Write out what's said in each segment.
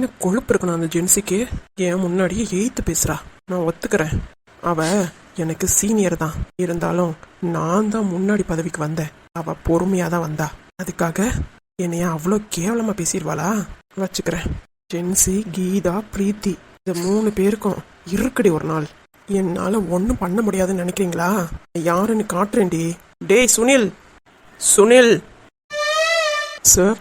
என்ன கொழுப்பு இருக்கணும் அந்த ஜென்ஸுக்கு என் முன்னாடியே எய்த்து பேசுறா. நான் ஒத்துக்கிறேன். அவ எனக்கு சீனியர் தான். இருந்தாலும் நான் தான் முன்னாடி பதவிக்கு வந்தேன். அவ பொறுமையா தான் வந்தா. அதுக்காக என்னைய அவ்வளோ கேவலமா பேசிடுவாளா? வச்சுக்கிறேன். ஜென்சி கீதா பிரீத்தி இந்த மூணு பேருக்கும் இருக்குடி ஒரு நாள். என்னால ஒன்றும் பண்ண முடியாதுன்னு நினைக்கிறீங்களா? யாருன்னு காட்டுறேன்டி. டேய் சுனில்! சுனில்! சார்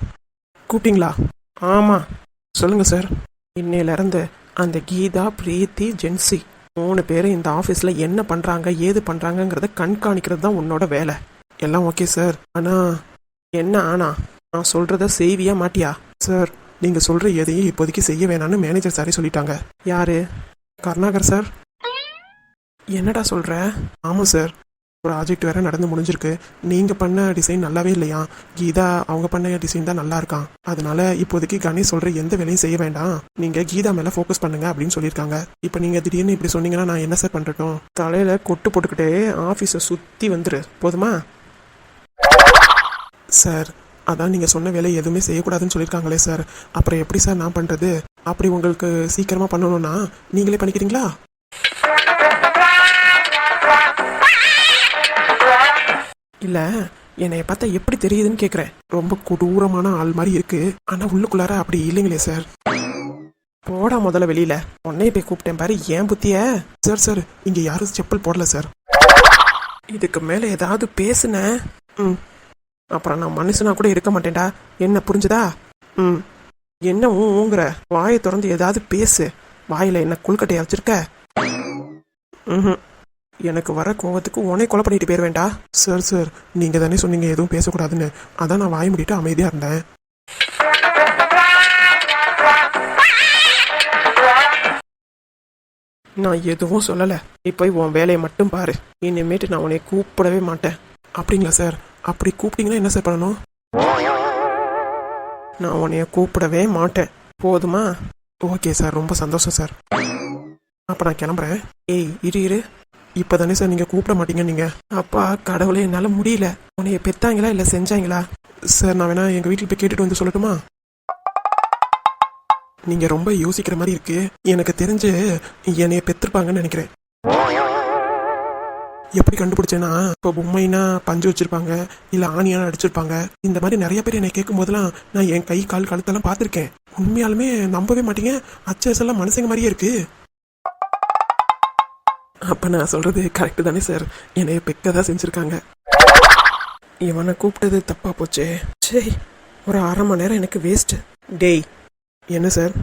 கூப்பிட்டீங்களா? ஆமாம் சொல்லுங்க சார். இன்னையிலேருந்து அந்த கீதா பிரீத்தி ஜென்சி மூணு பேரும் இந்த ஆஃபீஸில் என்ன பண்ணுறாங்க ஏது பண்ணுறாங்கங்கிறத கண்காணிக்கிறது தான் உன்னோட வேலை. எல்லாம் ஓகே சார். ஆனால் என்ன ஆனா? நான் சொல்கிறத செய்வியா மாட்டியா? சார் நீங்கள் சொல்கிற எதையும் இப்போதைக்கு செய்ய வேணாம்னு மேனேஜர் சாரே சொல்லிட்டாங்க. யாரு? கருணாகர் சார். என்னடா சொல்கிற ஆமாம் சார். ப்ராஜெக்ட் வேறு நடந்து முடிஞ்சிருக்கு. நீங்கள் பண்ண டிசைன் நல்லாவே இல்லையா? கீதா அவங்க பண்ண டிசைன் தான் நல்லா இருக்கான் அதனால இப்போதைக்கு கணேஷ் சொல்கிற எந்த வேலையும் செய்ய வேண்டாம். நீங்கள் கீதா மேலே ஃபோக்கஸ் பண்ணுங்க அப்படின்னு சொல்லியிருக்காங்க. இப்போ நீங்கள் திடீர்னு இப்படி சொன்னீங்கன்னா நான் என்ன சார் பண்ணட்டும் தலையில் கொட்டு போட்டுக்கிட்டே ஆஃபீஸை சுற்றி வந்துரு. போதுமா? சார் அதான் நீங்கள் சொன்ன வேலை எதுவுமே செய்யக்கூடாதுன்னு சொல்லியிருக்காங்களே சார் அப்புறம் எப்படி சார் நான் பண்ணுறது அப்படி உங்களுக்கு சீக்கிரமாக பண்ணணும்னா நீங்களே பண்ணிக்கிறீங்களா? இல்லை என்னைய பார்த்தா எப்படி தெரியுதுன்னு கேட்குறேன் ரொம்ப கொடூரமான ஆள் மாதிரி இருக்கு. ஆனால் உள்ளுக்குள்ளார அப்படி இல்லைங்களே சார். போடா முதல்ல வெளியில. உன்னைய போய் கூப்பிட்டேன் பாரு ஏன் புத்திய? சார் சார் இங்க யாரும் செப்பல் போடல சார். இதுக்கு மேல ஏதாவது பேசுன? ம். அப்புறம் நான் மனுஷனா கூட இருக்க மாட்டேன்டா. என்ன புரிஞ்சுதா? ம். என்ன ஊங்குற? வாயை திறந்து ஏதாவது பேசு. வாயில என்ன குள்கட்டையா வச்சிருக்க? ம் எனக்கு வர கோவத்துக்கு உனே கொலை பண்ணிட்டு போயிருவேண்டா சார் சார் நீங்க தானே சொன்னீங்க எதுவும் பேசக்கூடாதுன்னு. அதான் நான் வாய் முடிட்டு அமைதியா இருந்தேன். நான் எதுவும் சொல்லலை. நீ போய் உன் வேலையை மட்டும் பாரு. இனிமேட்டு நான் உன்னை கூப்பிடவே மாட்டேன். அப்படிங்களா சார்? அப்படி கூப்பிட்டீங்கன்னா என்ன சார் பண்ணணும்? நான் உன்னைய கூப்பிடவே மாட்டேன். போதுமா? Okay sir. ரொம்ப சந்தோஷம் சார். அப்போ நான் கிளம்புறேன். ஏய் இரு இரு. இப்பதானே சார் நீங்க கூப்பிட மாட்டீங்க நீங்க? அப்பா கடவுளே என்னால முடியல. உன்னைய பெத்தாங்களா இல்ல செஞ்சாங்களா? சார் நான் வேணா எங்க வீட்டில் போய் கேட்டுட்டு வந்து சொல்லட்டுமா? நீங்க ரொம்ப யோசிக்கிற மாதிரி இருக்கு. எனக்கு தெரிஞ்சு என்னைய பெத்திருப்பாங்கன்னு நினைக்கிறேன். எப்படி கண்டுபிடிச்சேன்னா இப்போ பொம்மைனா பஞ்சு வச்சிருப்பாங்க இல்ல ஆணியான அடிச்சிருப்பாங்க. இந்த மாதிரி நிறைய பேர் என்னை கேட்கும் போதெல்லாம் நான் என் கை கால் கழுத்தெல்லாம் பார்த்துருக்கேன். உண்மையாலுமே நம்பவே மாட்டீங்க. அச்சஸ் எல்லாம் மனுஷங்க மாதிரியே இருக்கு. அப்போ நான் சொல்கிறது கரெக்டு தானே சார் என்னைய பெக்க தான் செஞ்சுருக்காங்க. இவனை கூப்பிட்டது தப்பா போச்சே. சே ஒரு அரை மணி நேரம் எனக்கு வேஸ்ட்டு டேய் என்ன சார்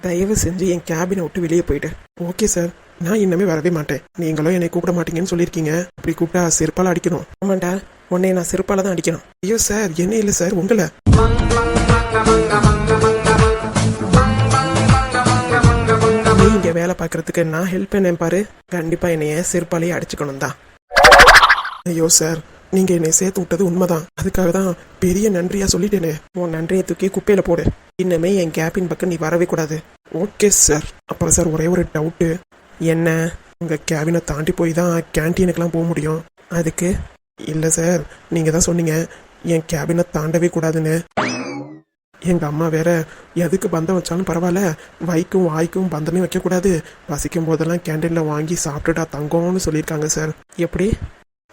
தயவு செஞ்சு என் கேபினை விட்டு வெளியே போயிட்டு ஓகே சார் நான் இன்னமே வரவே மாட்டேன். நீங்களும் என்னை கூப்பிட மாட்டீங்கன்னு சொல்லியிருக்கீங்க. அப்படி கூப்பிட்டா செருப்பால் அடிக்கணும். ஆமாண்டா உன்னை நான் செருப்பால தான் அடிக்கணும். ஐயோ சார் என்ன இல்லை சார் உங்களை. வேலை பார்க்கறதுக்கு நான் ஹெல்ப் பண்ணேன் பாரு. கண்டிப்பா என்னைய செருப்பாலேயே அடிச்சுக்கணும் தான் ஐயோ சார் நீங்க என்னை சேர்த்து விட்டது உண்மைதான். அதுக்காக தான் பெரிய நன்றியா சொல்லிட்டேனே. உன் நன்றியை தூக்கி குப்பையில போடு. இன்னமே என் கேபின் பக்கம் நீ வரவே கூடாது. ஓகே சார் அப்புறம் சார் ஒரே ஒரு டவுட்டு என்ன? உங்க கேபினை தாண்டி போய் தான் கேன்டீனுக்கெல்லாம் போக முடியும். அதுக்கு? இல்லை சார் நீங்க தான் சொன்னீங்க. என் கேபினை தாண்டவே கூடாதுன்னு. எங்கள் அம்மா வேற எதுக்கு பந்தம் வச்சாலும் பரவாயில்ல வைக்கும் வாய்க்கும் பந்தமே வைக்கக்கூடாது. பசிக்கும் போதெல்லாம் கேண்டீனில் வாங்கி சாப்பிட்டுட்டா தங்கம்னு சொல்லியிருக்காங்க சார். எப்படி?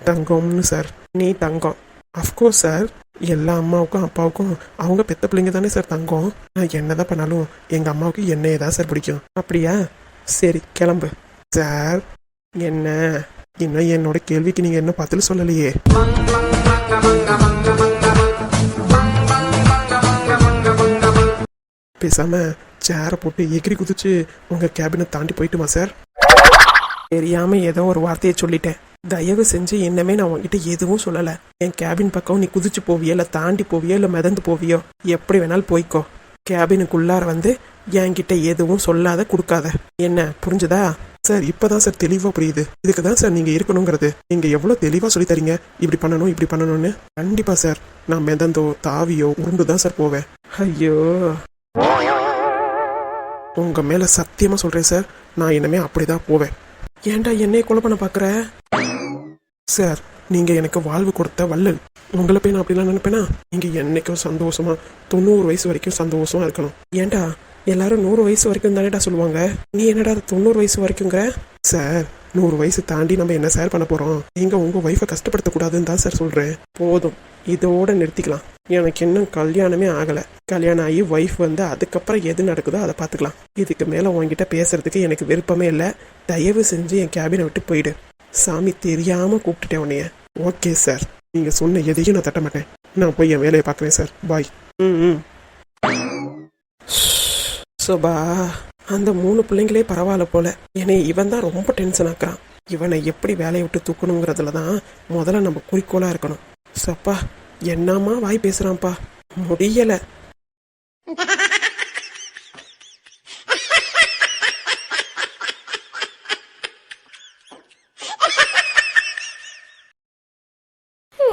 தங்கம்னு சார். நீ தங்கம். Of course sir. எல்லா அம்மாவுக்கும் அப்பாவுக்கும் அவங்க பெத்த பிள்ளைங்க தானே சார் தங்கம். நான் என்ன தான் பண்ணாலும் எங்கள் அம்மாவுக்கு என்னையே தான் சார் பிடிக்கும். அப்படியா? சரி கிளம்பு. சார் என்ன? இன்னும் என்னோட கேள்விக்கு நீங்கள் என்ன பதில் சொல்லலையே. பேசாமல் சேரை போட்டு எகிரி குதிச்சு உங்கள் கேபினை தாண்டி போயிட்டுமா சார் தெரியாமல் ஏதோ ஒரு வார்த்தையை சொல்லிட்டேன். தயவு செஞ்சு என்னமே நான் உன்கிட்ட எதுவும் சொல்லலை. என் கேபின் பக்கம் நீ குதிச்சு போவியோ இல்லை தாண்டி போவியோ இல்லை மிதந்து போவியோ? எப்படி வேணாலும் போய்க்கோ. கேபினுக்குள்ளார வந்து என்கிட்ட எதுவும் சொல்லாத கொடுக்காத. என்ன புரிஞ்சுதா? சார் இப்போதான் சார் தெளிவாக புரியுது. இதுக்கு தான் சார் நீங்கள் இருக்கணுங்கிறது. நீங்கள் எவ்வளோ தெளிவாக சொல்லி தரீங்க? இப்படி பண்ணணும் இப்படி பண்ணணும்னு? கண்டிப்பாக சார் நான் மிதந்தோ தாவியோ உருண்டு தான் சார் போவேன். ஐயோ. உங்க மேல சத்தியமா சொல்றேன் சார் நான் இனிமே அப்படிதான் போவேன். ஏன்டா என்னைய கொலை பண்ண பாக்குற? சார் நீங்க எனக்கு வாழ்வு கொடுத்த வள்ளல். உங்களை போய் நான் அப்படிலாம் நினைப்பேனா? நீங்க என்னைக்கும் சந்தோஷமா தொண்ணூறு வயசு வரைக்கும் சந்தோஷமா இருக்கணும். ஏன்டா? எல்லாரும் நூறு வயசு வரைக்கும் தானேடா சொல்லுவாங்க. நீ என்னடா தொண்ணூறு வயசு வரைக்குங்கிற சார் நூறு வயசு தாண்டி நம்ம என்ன சார் பண்ண போறோம்? நீங்க உங்க ஒய்ஃபை கஷ்டப்படுத்தக்கூடாதுன்னு தான் சார் சொல்றேன். போதும். இதோட நிறுத்திக்கலாம். எனக்கு இன்னும் கல்யாணமே ஆகல. கல்யாணம் ஆகி ஒய்ஃப் வந்து அதுக்கப்புறம் எது நடக்குதோ அதை பார்த்துக்கலாம். இதுக்கு மேல உன்கிட்ட பேசுறதுக்கு எனக்கு விருப்பமே இல்லை. தயவு செஞ்சு என் கேபினை விட்டு போயிடு. சாமி தெரியாம கூப்பிட்டுட்டேன் உன்னைய. ஓகே சார் நீங்க சொன்ன எதையும் நான் தட்ட மாட்டேன். நான் போய் என் வேலையை பார்க்குறேன் சார் பாய் ம் ம். சுபா அந்த மூணு பிள்ளைங்களே பரவாயில்ல போல. என்னை இவன் தான் ரொம்ப டென்ஷன் ஆக்குறான். இவனை எப்படி வேலையை விட்டு தூக்கணுங்கிறதுல தான் முதல்ல நம்ம குறிக்கோளா இருக்கணும். சப்பா என்னம்மா வாய் பேசுறான்ப்பா? முடியல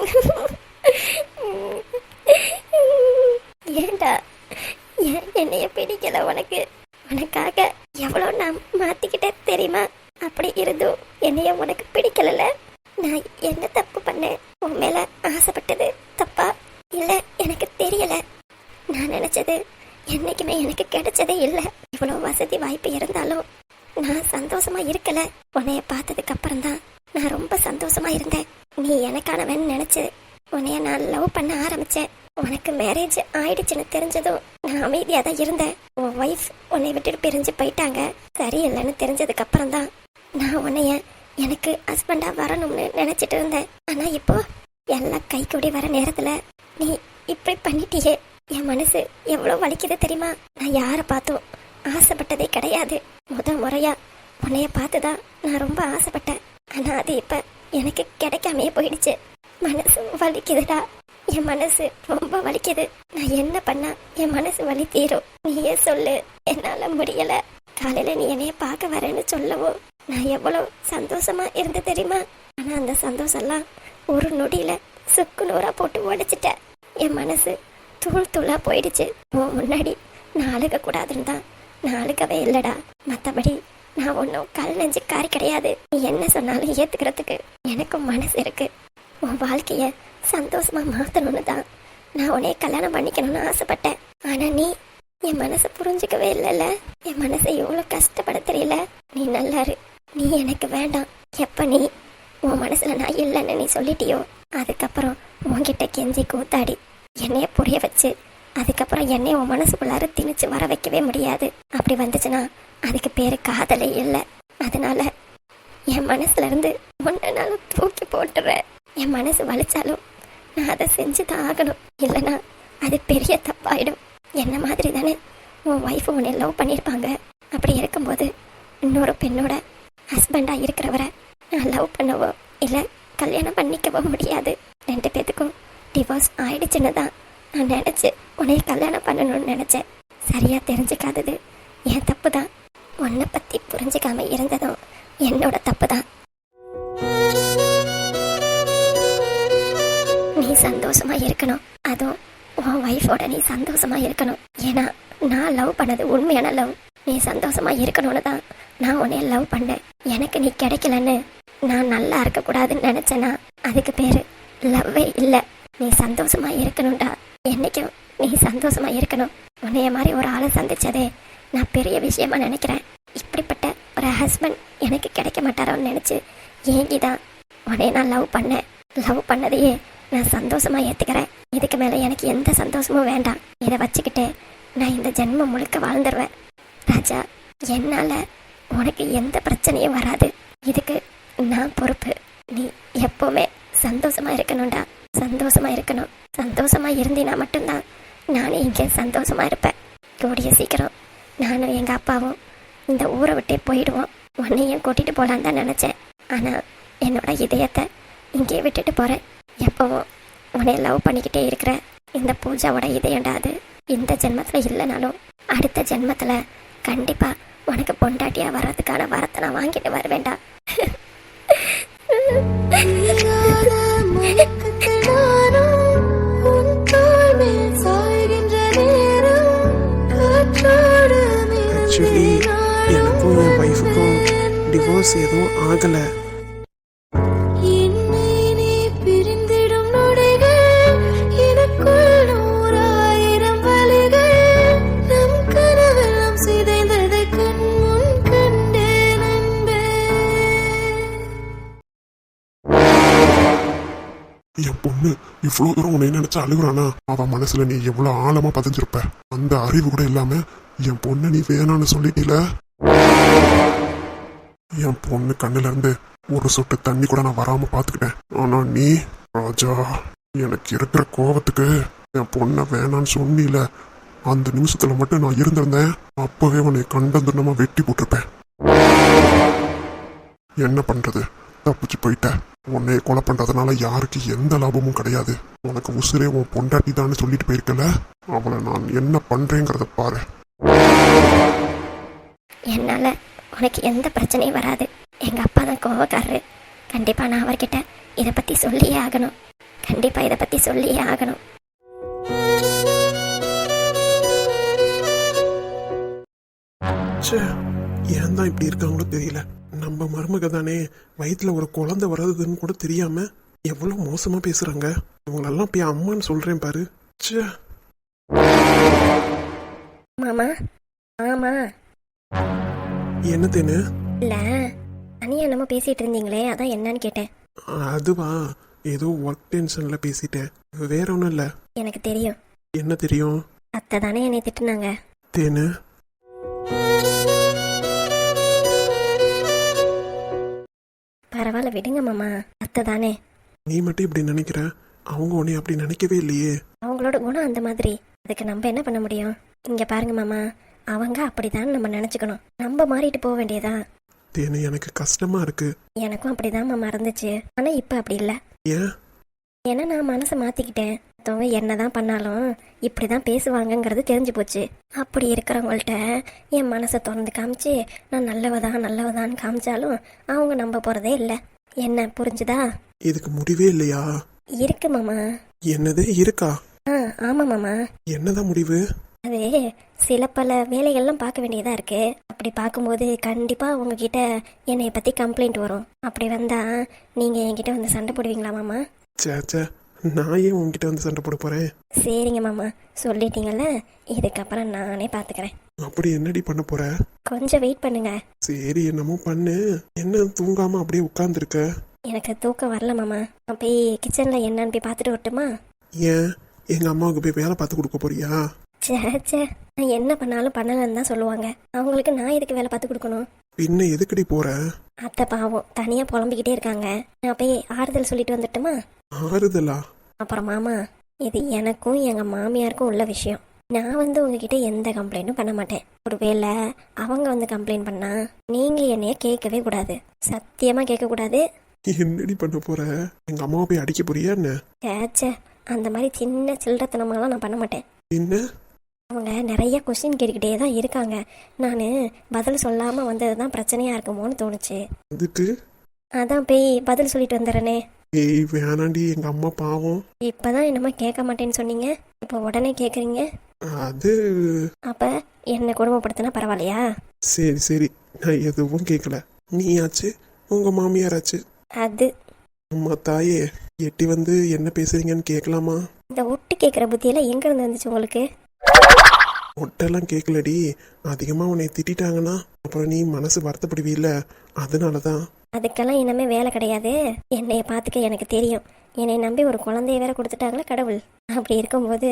ஏண்டா ஏன் என்னைய பிடிக்கல உனக்கு உனக்காக எவ்வளோ நான் மாத்திக்கிட்டேன் தெரியுமா அப்படி இருந்தும் என்னைய உனக்கு பிடிக்கலல நான் என்ன தப்பு பண்ணேன் உன் மேல ஆசைப்பட்டது தப்பா இல்ல எனக்கு தெரியல நான் நினைச்சது என்னைக்குமே எனக்கு கிடைச்சதே இல்லை இவ்வளோ வசதி வாய்ப்பு இருந்தாலும் நான் சந்தோஷமா இருக்கல உன்னைய பார்த்ததுக்கு அப்புறம் தான் நான் ரொம்ப சந்தோஷமா இருந்தேன். நீ எனக்கானவன் நினைச்சு உன்னைய நான் லவ் பண்ண ஆரம்பிச்சேன். உனக்கு மேரேஜ் ஆயிடுச்சுன்னு தெரிஞ்சதும் நான் அமைதியாக தான் இருந்தேன். உன் ஒய்ஃப் உன்னை விட்டுட்டு பிரிஞ்சு போயிட்டாங்க. சரியில்லைன்னு தெரிஞ்சதுக்கு அப்புறம் தான் நான் உன்னைய எனக்கு ஹஸ்பண்டா வரணும்னு நினைச்சிட்டு இருந்தேன் ஆனா இப்போ எல்லாம் கை கூடி வர நேரத்துல நீ இப்படி பண்ணிட்டியே என் மனசு எவ்வளவு வலிக்குது தெரியுமா நான் யாரை பார்த்தும் ஆசைப்பட்டதே கிடையாது முத முறையா உன்னைய பார்த்துதான் நான் ரொம்ப ஆசைப்பட்டேன் ஆனா அது இப்ப எனக்கு கிடைக்காமே போயிடுச்சு மனசு வலிக்குதுடா என் மனசு ரொம்ப வலிக்குது நான் என்ன பண்ணா என் மனசு வலி தீரும்? நீயே சொல்லு. என்னால முடியல. காலையில நீ என்னைய பார்க்க வரேன்னு சொல்லவும் நான் எவ்வளவு சந்தோஷமா இருந்து தெரியுமா? ஆனா அந்த சந்தோஷம்லாம் ஒரு நொடியில சுக்கு நூறா போட்டு உடைச்சிட்டேன் என் மனசு தூள் தூளா போயிடுச்சு. உன் முன்னாடி நான் அழுக கூடாதுன்னு தான். நான் அழுகவே இல்லடா. மத்தபடி நான் ஒன்றும் கல் நெஞ்சு காரி கிடையாது. நீ என்ன சொன்னாலும் ஏத்துக்கிறதுக்கு எனக்கும் மனசு இருக்கு. உன் வாழ்க்கைய சந்தோஷமா மாத்தணும்னு தான். நான் உன்னைய கல்யாணம் பண்ணிக்கணும்னு ஆசைப்பட்டேன். ஆனா நீ என் மனசை புரிஞ்சுக்கவே இல்லைல்ல. என் மனசை எவ்வளோ கஷ்டப்பட தெரியல. நீ நல்லாரு நீ எனக்கு வேண்டாம். எப்ப நீ உன் மனசுல நான் இல்லைன்னு நீ சொல்லிட்டியோ அதுக்கப்புறம் உன்கிட்ட கெஞ்சி கூத்தாடி என்னைய புரிய வச்சு அதுக்கப்புறம் என்னைய உன் மனசுக்குள்ளார திணிச்சு வர வைக்கவே முடியாது. அப்படி வந்துச்சுன்னா அதுக்கு பேரு காதலே இல்லை. அதனால என் மனசுல இருந்து ஒன்ன தூக்கி போட்டுறேன். என் மனசு வலிச்சாலும் நான் அதை செஞ்சு தான் ஆகணும். இல்லைன்னா அது பெரிய தப்பாயிடும். என்ன மாதிரி தானே உன் ஒய்ஃப் உன்னை லவ் பண்ணியிருப்பாங்க. அப்படி இருக்கும்போது இன்னொரு பெண்ணோட ஹஸ்பண்டாக இருக்கிறவரை நான் லவ் பண்ணவோ இல்லை கல்யாணம் பண்ணிக்கவோ முடியாது. ரெண்டு பேத்துக்கும் டிவோர்ஸ் ஆயிடுச்சுன்னு தான் நான் நினச்சி உன்னைய கல்யாணம் பண்ணணும்னு நினச்சேன். சரியாக தெரிஞ்சுக்காதது. ஒரு நான் பெரிய விஷயமா நினைக்கிறேன். இப்படிப்பட்ட ஒரு ஹஸ்பண்ட் எனக்கு கிடைக்க மாட்டாரோன்னு நினைச்சு ஏங்கிதான் உடனே நான் லவ் பண்ணேன் லவ் பண்ணதையே நான் சந்தோஷமா ஏத்துக்கிறேன். இதுக்கு மேல எனக்கு எந்த சந்தோஷமும் வேண்டாம். இதை வச்சுக்கிட்டு நான் இந்த ஜென்மம் முழுக்க வாழ்ந்துருவேன். ராஜா என்னால உனக்கு எந்த பிரச்சனையும் வராது. இதுக்கு நான் பொறுப்பு. நீ எப்பவுமே சந்தோஷமா இருக்கணும்டா. சந்தோஷமா இருக்கணும். சந்தோஷமா இருந்தீனா மட்டும்தான் நானும் இங்கே சந்தோஷமா இருப்பேன். கூடிய சீக்கிரம் நானும் எங்கள் அப்பாவும் இந்த ஊரை விட்டே போயிடுவோம். உன்னையும் கூட்டிகிட்டு போகலான்னு தான் நினச்சேன். ஆனால் என்னோட இதயத்தை இங்கே விட்டுட்டு போகிறேன் எப்பவும் உன்னை லவ் பண்ணிக்கிட்டே இருக்கிற இந்த பூஜாவோட இதயம்டா அது. இந்த ஜென்மத்தில் இல்லைனாலும் அடுத்த ஜென்மத்தில் கண்டிப்பாக உனக்கு பொண்டாட்டியாக வர்றதுக்கான வரத்தை நான் வாங்கிட்டு வருவேண்டா நானும் ஆக்சுவலி எனக்கும் என் ஒய்ஃபுக்கும் டிவோர்ஸ் எதுவும் ஆகலை. என் பொண்ணு இவ்வளோ தூரம் உன்னை நினைச்சு அழுகுறானா? அவன் மனசுல நீ எவ்வளோ ஆழமா பதிஞ்சிருப்ப. அந்த அறிவு கூட இல்லாம என் பொண்ணை நீ வேணான்னு சொல்லிட்டீல? என் பொண்ணு கண்ணுல இருந்து ஒரு சொட்டு தண்ணி கூட நான் வராம பாத்துக்கிட்டேன் ஆனா நீ ராஜா எனக்கு இருக்கிற கோவத்துக்கு என் பொண்ணை வேணான்னு சொன்னீல. அந்த நிமிஷத்துல மட்டும் நான் இருந்திருந்தேன். அப்பவே உன்னை கண்டந்துண்டமா வெட்டி போட்டிருப்பேன். என்ன பண்றது? தப்பிச்சு போயிட்ட. உன்னைய கொலை பண்றதுனால யாருக்கு எந்த லாபமும் கிடையாது. உனக்கு உசுரே உன் பொண்டாட்டி தான் சொல்லிட்டு போயிருக்கல. அவளை நான் என்ன பண்றேங்கிறத பாரு. என்னால் உனக்கு எந்த பிரச்சனையும் வராது. எங்கள் அப்பா தான் கோவக்காரரு. கண்டிப்பாக நான் அவர்கிட்ட இதை பற்றி சொல்லியே ஆகணும். கண்டிப்பாக இதை பற்றி சொல்லியே ஆகணும். ஏன் தான் இப்படி இருக்காங்களோ தெரியல. நம்ம மருமக தானே வயிற்றுல ஒரு குழந்தை வர்றதுன்னு கூட தெரியாம எவ்வளவு மோசமா பேசுறாங்க. இவங்களெல்லாம் போய் அம்மான்னு சொல்றேன் பாரு. சே மாமா ஆமா. என்ன தேனு இல்லை தனியாக என்னமோ பேசிகிட்டு இருந்தீங்களே அதான் என்னன்னு கேட்டேன். அதுவா? ஏதோ ஒர்க் டென்ஷன்ல பேசிட்டேன். வேற ஒன்றும் இல்லை. எனக்கு தெரியும். என்ன தெரியும்? அத்தை தானே என்னை திட்டுனாங்க. தேனு. பரவாயில்ல விடுங்க மாமா. அத்தை தானே. நீ மட்டும் இப்படி நினைக்கிற? அவங்க உன்னை அப்படி நினைக்கவே இல்லையே. அவங்களோட குணம் அந்த மாதிரி. அதுக்கு நம்ம என்ன பண்ண முடியும்? இங்க பாருங்க மாமா. அவங்க அப்படிதான் நம்ம நினைச்சுக்கணும். நம்ம மாறிட்டு போக வேண்டியதா? தேனு எனக்கு கஷ்டமா இருக்கு. எனக்கும் அப்படிதான் மாமா இருந்துச்சு. ஆனா இப்ப அப்படி இல்ல. ஏன்? ஏன்னா நான் மனசை மாத்திக்கிட்டேன். மத்தவங்க என்னதான் பண்ணாலும் இப்படிதான் பேசுவாங்கங்கிறது தெரிஞ்சு போச்சு. அப்படி இருக்கிறவங்கள்ட்ட என் மனசை திறந்து காமிச்சு நான் நல்லவதான் நல்லவதான்னு காமிச்சாலும் அவங்க நம்ப போறதே இல்ல. என்ன புரிஞ்சுதா? இதுக்கு முடிவே இல்லையா? இருக்கு மாமா. என்னது இருக்கா? ஆ ஆமா மாமா. என்னதான் முடிவு? அது சில பல வேலைகள்லாம் பார்க்க வேண்டியதா இருக்கு. அப்படி பார்க்கும்போது கண்டிப்பா உங்ககிட்ட என்னைய பத்தி கம்ப்ளைண்ட் வரும். அப்படி வந்தா நீங்க என்கிட்ட வந்து சண்டை போடுவீங்களா மாமா? சே சே நான் ஏன் உன்கிட்ட வந்து சண்டை போட போறேன்? சரிங்க மாமா. சொல்லிட்டீங்கல்ல இதுக்கப்புறம் நானே பாத்துக்கிறேன். அப்படி என்னடி பண்ண போற? கொஞ்சம் வெயிட் பண்ணுங்க. சரி என்னமோ பண்ணு. என்ன தூங்காம அப்படியே உட்கார்ந்துருக்க? எனக்கு தூக்கம் வரல மாமா. நான் போய் கிச்சன்ல என்னன்னு போய் பார்த்துட்டு வரட்டுமா? ஏன்? எங்க அம்மாவுக்கு போய் வேலை பார்த்து கொடுக்க போறியா? சே சே நான் என்ன பண்ணாலும் பண்ணலன்னு தான் சொல்லுவாங்க. அவங்களுக்கு நான் எதுக்கு வேலை பார்த்து கொடுக்கணும்? பின்ன எதுக்கடி போற? அத்தை பாவம் தனியா புலம்பிக்கிட்டே இருக்காங்க. நான் போய் ஆறுதல் சொல்லிட்டு வந்துட்டுமா? ஆறுதலா? அப்புறம் மாமா இது எனக்கும் எங்க மாமியாருக்கும் உள்ள விஷயம். நான் வந்து உங்ககிட்ட எந்த கம்ப்ளைண்ட்டும் பண்ண மாட்டேன். ஒருவேளை அவங்க வந்து கம்ப்ளைண்ட் பண்ணா நீங்க என்னைய கேட்கவே கூடாது. சத்தியமா கேட்க கூடாது. என்னடி பண்ண போற? எங்க அம்மாவை போய் அடிக்க போறியா என்ன? சேச்சே அந்த மாதிரி சின்ன சில்லறத்தனமாலாம் நான் பண்ண மாட்டேன். பின்ன அவங்க நிறைய கொஸ்டின் கேட்டுக்கிட்டே தான் இருக்காங்க. நான் பதில் சொல்லாம வந்தது தான் பிரச்சனையா இருக்குமோன்னு தோணுச்சு. அதுக்கு அதான் போய் பதில் சொல்லிட்டு வந்துடுறேனே. ஏய் வேணாண்டி எங்க அம்மா பாவம். இப்பதான் என்னமோ கேட்க மாட்டேன்னு சொன்னீங்க. இப்போ உடனே கேட்குறீங்க அது அப்ப என்னை கொடுமைப்படுத்தினா பரவாயில்லையா? சரி சரி. நான் எதுவும் கேட்கல நீயாச்சு? உங்க மாமியாராச்சு? அது. அம்மா தாயே எட்டி வந்து என்ன பேசுறீங்கன்னு கேட்கலாமா இந்த ஒட்டு கேட்குற புத்தியெல்லாம் எங்க இருந்து வந்துச்சு உங்களுக்கு? ஒட்டெல்லாம் கேட்கலடி அதிகமா உன்னை திட்டிட்டாங்கன்னா அப்புறம் நீ மனசு வருத்தப்படுவீல்ல. அதனால தான் அதுக்கெல்லாம் இனிமே வேலை கிடையாது. என்னைய பார்த்துக்க எனக்கு தெரியும். என்னை நம்பி ஒரு குழந்தைய வேற கொடுத்துட்டாங்களே கடவுள். அப்படி இருக்கும்போது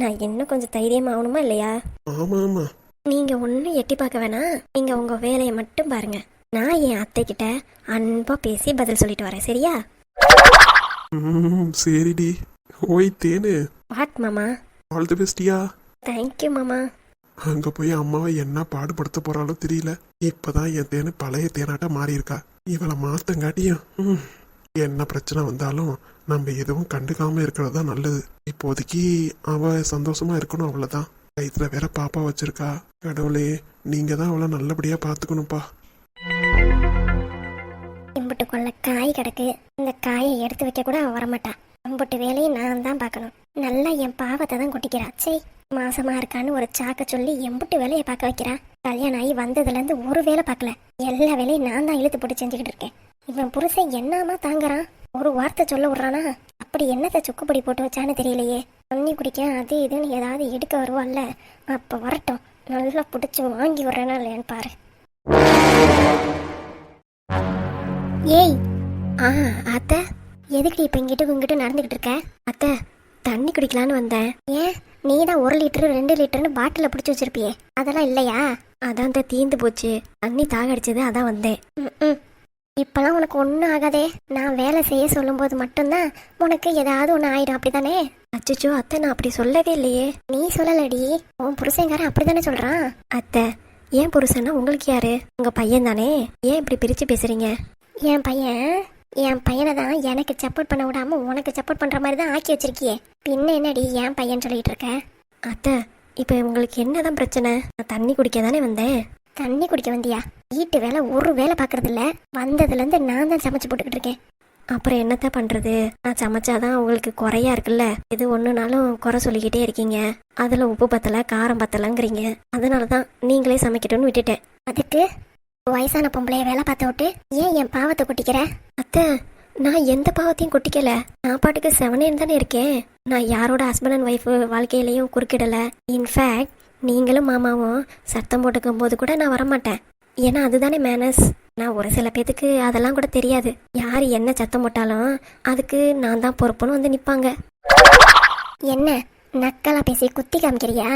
நான் இன்னும் கொஞ்சம் தைரியம் ஆகணுமா இல்லையா? ஆமா ஆமா நீங்க ஒன்றும் எட்டி பார்க்க வேணாம். நீங்க உங்க வேலையை மட்டும் பாருங்க. நான் என் அத்தை கிட்ட அன்பா பேசி பதில் சொல்லிட்டு வரேன். சரியா? ம் சரிடி. ஓய் தேனு. வாட் மாமா. All the பெஸ்டியா. தேங்க்யூ மாமா அங்க போய் அம்மாவை என்ன பாடுபடுத்த போறாளோ தெரியல. இப்பதான் என் தேனு பழைய தேனாட்ட மாறி இருக்கா இவளை மாத்தங்காட்டியும் என்ன பிரச்சனை வந்தாலும் நம்ம எதுவும் கண்டுக்காம இருக்கிறது தான் நல்லது. இப்போதைக்கு அவ சந்தோஷமா இருக்கணும் அவ்வளவுதான். வயிற்றுல வேற பாப்பா வச்சிருக்கா. கடவுளே நீங்க தான் அவளை நல்லபடியா பாத்துக்கணும்ப்பா இம்புட்டு கொள்ள காய் கிடக்கு. இந்த காயை எடுத்து வைக்க கூட அவ வரமாட்டா. இம்புட்டு வேலையை நான் தான் பார்க்கணும். நல்லா என் பாவத்தை தான் கொட்டிக்கிறா. சே மாசமா இருக்கான்னு ஒரு சாக்க சொல்லி எம்புட்டு வேலையை பார்க்க வைக்கிறா. கல்யாணம் ஆகி வந்ததுல இருந்து ஒரு வேலை பார்க்கல. எல்லா வேலையும் நான் தான் இழுத்து போட்டு செஞ்சுக்கிட்டு இருக்கேன். இவன் புருஷன் என்னமா தாங்குறான்? ஒரு வார்த்தை சொல்ல விடுறானா? அப்படி என்னத்தை சுக்குப்படி போட்டு வச்சான்னு தெரியலையே. தண்ணி குடிக்க அது இதுன்னு ஏதாவது எடுக்க வருவான்ல அப்ப வரட்டும். நல்லா பிடிச்சி வாங்கி விடுறேனா இல்லையான்னு பாரு. ஏய் ஆ அத்தை. எதுக்கு இப்போ இங்கிட்டு இங்கிட்டு நடந்துக்கிட்டு இருக்க? அத்தை தண்ணி குடிக்கலான்னு வந்தேன். ஏன்? நீ தான் ஒரு லிட்டரு ரெண்டு லிட்டர்னு பாட்டிலில் பிடிச்சி வச்சிருப்பியே. அதெல்லாம் இல்லையா? அதான் தான் தீந்து போச்சு. தண்ணி தாகடிச்சது அதான் வந்தேன். ம் இப்பெல்லாம் உனக்கு ஒன்றும் ஆகாதே. நான் வேலை செய்ய சொல்லும்போது மட்டும்தான் உனக்கு ஏதாவது ஒன்று ஆயிடும் அப்படிதானே அச்சச்சோ அத்தை நான் அப்படி சொல்லவே இல்லையே. நீ சொல்லலடி. உன் புருஷங்காரன் அப்படிதானே சொல்கிறான் அத்தை ஏன் புருஷன்னா உங்களுக்கு யாரு? உங்கள் பையன் தானே ஏன் இப்படி பிரித்து பேசுகிறீங்க என் பையன்? என் பையனை தான் எனக்கு சப்போர்ட் பண்ண விடாம உனக்கு சப்போர்ட் பண்ற மாதிரி தான் ஆக்கி வச்சிருக்கியே. பின்ன என்னடி என் பையன் சொல்லிட்டு இருக்க? அத்தை இப்போ உங்களுக்கு என்னதான் பிரச்சனை? நான் தண்ணி குடிக்க தானே வந்தேன். தண்ணி குடிக்க வந்தியா? வீட்டு வேலை ஒரு வேலை பார்க்கறது இல்ல வந்ததுல இருந்து நான் தான் சமைச்சு போட்டுக்கிட்டு இருக்கேன். அப்புறம் என்னத்த பண்றது? நான் சமைச்சாதான் உங்களுக்கு குறையா இருக்குல்ல? எது ஒண்ணுனாலும் குறை சொல்லிக்கிட்டே இருக்கீங்க. அதுல உப்பு பத்தல காரம் பத்தலங்கிறீங்க. அதனால தான் நீங்களே சமைக்கட்டும்னு விட்டுட்டேன். அதுக்கு வயசான பொம்பளைய வேலை பார்த்து விட்டு ஏன் என் பாவத்தை கொட்டிக்கிற? அத்தை நான் எந்த பாவத்தையும் கொட்டிக்கல. நான் பாட்டுக்கு செவனேன்னு தானே இருக்கேன். நான் யாரோட ஹஸ்பண்ட் அண்ட் ஒய்ஃப் வாழ்க்கையிலையும் குறுக்கிடல. இன்ஃபேக்ட் நீங்களும் மாமாவும் சத்தம் போட்டுக்கும் போது கூட நான் வரமாட்டேன். ஏன்னா அதுதானே மேனஸ் நான் ஒரு சில பேத்துக்கு அதெல்லாம் கூட தெரியாது. யார் என்ன சத்தம் போட்டாலும் அதுக்கு நான் தான் பொறுப்புன்னு வந்து நிற்பாங்க என்ன நக்கலா பேசி குத்தி காமிக்கிறியா?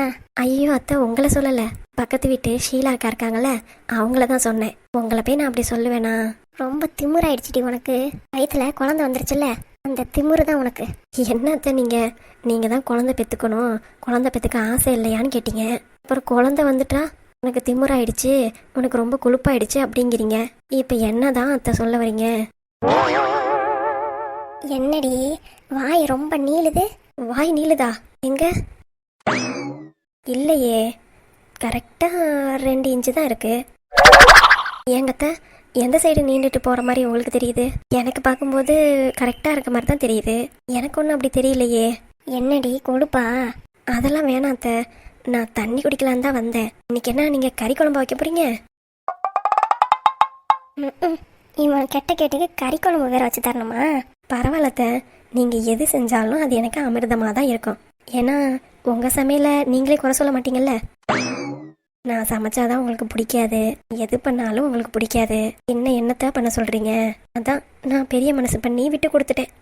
ஐயோ அத்தை உங்களை சொல்லலை. பக்கத்து வீட்டு ஷீலா அக்கா இருக்காங்கல்ல அவங்கள தான் சொன்னேன். உங்களை போய் நான் அப்படி சொல்லுவேனா? ரொம்ப திமிராயிடுச்சுடி உனக்கு. வயிற்றுல குழந்தை வந்துருச்சுல்ல அந்த திமுரு தான் உனக்கு. என்ன அத்தை நீங்க? நீங்க தான் குழந்தை பெத்துக்கணும். குழந்தை பெத்துக்க ஆசை இல்லையான்னு கேட்டீங்க. அப்புறம் குழந்தை வந்துட்டா? உனக்கு திமுறாயிடுச்சு உனக்கு ரொம்ப கொழுப்பாயிடுச்சு அப்படிங்கிறீங்க. இப்ப என்னதான் அத்தை சொல்ல வரீங்க? என்னடி வாய் ரொம்ப நீளுது? வாய் நீளுதா? எங்க? இல்லையே. கரெக்டாக ரெண்டு இன்ச்சு தான் இருக்குது ஏங்கத்த எந்த சைடு நீண்டுட்டு போகிற மாதிரி உங்களுக்கு தெரியுது? எனக்கு பார்க்கும்போது கரெக்டாக இருக்க மாதிரி தான் தெரியுது. எனக்கு ஒன்றும் அப்படி தெரியலையே. என்னடி கொடுப்பா அதெல்லாம் வேணாம் அத்தை. நான் தண்ணி குடிக்கலான்னு தான் வந்தேன். இன்னைக்கு என்ன நீங்கள் கறி குழம்பு வைக்க போறீங்க? இவன் கெட்ட கேட்டுக்கு கறி குழம்பு வேற வச்சு தரணுமா? பரவாயில்லத்த நீங்கள் எது செஞ்சாலும் அது எனக்கு அமிர்தமாக தான் இருக்கும். ஏன்னா உங்கள் சமையலை நீங்களே குறை சொல்ல மாட்டீங்கல்ல? நான் சமைச்சாதான் உங்களுக்கு பிடிக்காது. எது பண்ணாலும் உங்களுக்கு பிடிக்காது. என்ன என்னத்த பண்ண சொல்றீங்க? அதான் நான் பெரிய மனசு பண்ணி விட்டு கொடுத்துட்டேன்.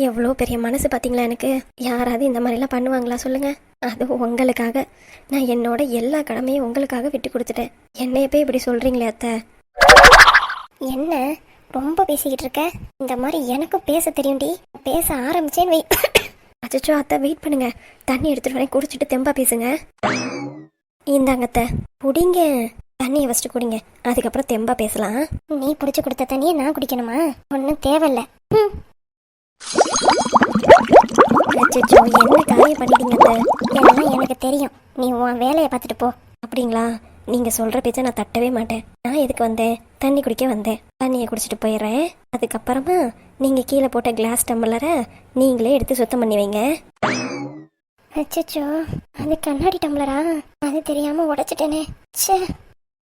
எவ்வளோ பெரிய மனசு பார்த்தீங்களா எனக்கு? யாராவது இந்த மாதிரிலாம் பண்ணுவாங்களா சொல்லுங்க. அது உங்களுக்காக. நான் என்னோட எல்லா கடமையும் உங்களுக்காக விட்டு கொடுத்துட்டேன். என்னைய போய் இப்படி சொல்றீங்களே அத்தை. என்ன? ரொம்ப பேசிக்கிட்டு இருக்க? இந்த மாதிரி எனக்கும் பேச தெரியும்டி. பேச ஆரம்பிச்சேன்னு வை. அச்சோ அத்தை வெயிட் பண்ணுங்க. தண்ணி எடுத்துட்டு வரேன். குடிச்சிட்டு தெம்பா பேசுங்க. இந்தாங்க அத்தை குடிங்க. தண்ணியை ஃபஸ்ட்டு குடிங்க. அதுக்கப்புறம் தெம்பா பேசலாம். நீ பிடிச்சி கொடுத்த தண்ணியை நான் குடிக்கணுமா? ஒன்றும் தேவையில்ல. அச்சோ என்ன காரியம் பண்ணிட்டீங்க அத்தை? எல்லாம் எனக்கு தெரியும். நீ உன் வேலையை பார்த்துட்டு போ. அப்படிங்களா? நீங்கள் சொல்கிற பேச்சை நான் தட்டவே மாட்டேன். நான் எதுக்கு வந்தேன்? தண்ணி குடிக்க வந்தேன். தண்ணியை குடிச்சிட்டு போயிடுறேன். அதுக்கப்புறமா நீங்க கீழே போட்ட கிளாஸ் டம்ளரை நீங்களே எடுத்து சுத்தம் பண்ணி வைங்க. அச்சோ அது கண்ணாடி டம்ளரா அது தெரியாம உடைச்சிட்டேனே. ச்சே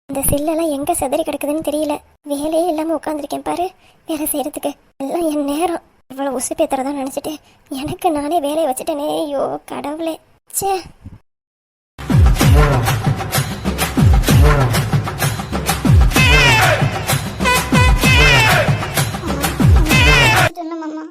இந்த சில்லெல்லாம் எங்க செதறி கிடக்குதுன்னு தெரியல. வேலையே இல்லாம உட்காந்துருக்கேன் பாரு வேலை செய்யறதுக்கு. எல்லாம் என் நேரம். இவ்வளவு உசு பேத்துறதா நினைச்சிட்டு எனக்கு நானே வேலையை வச்சுட்டேனே ஐயோ கடவுளே. ச்சே. சொன்னேன்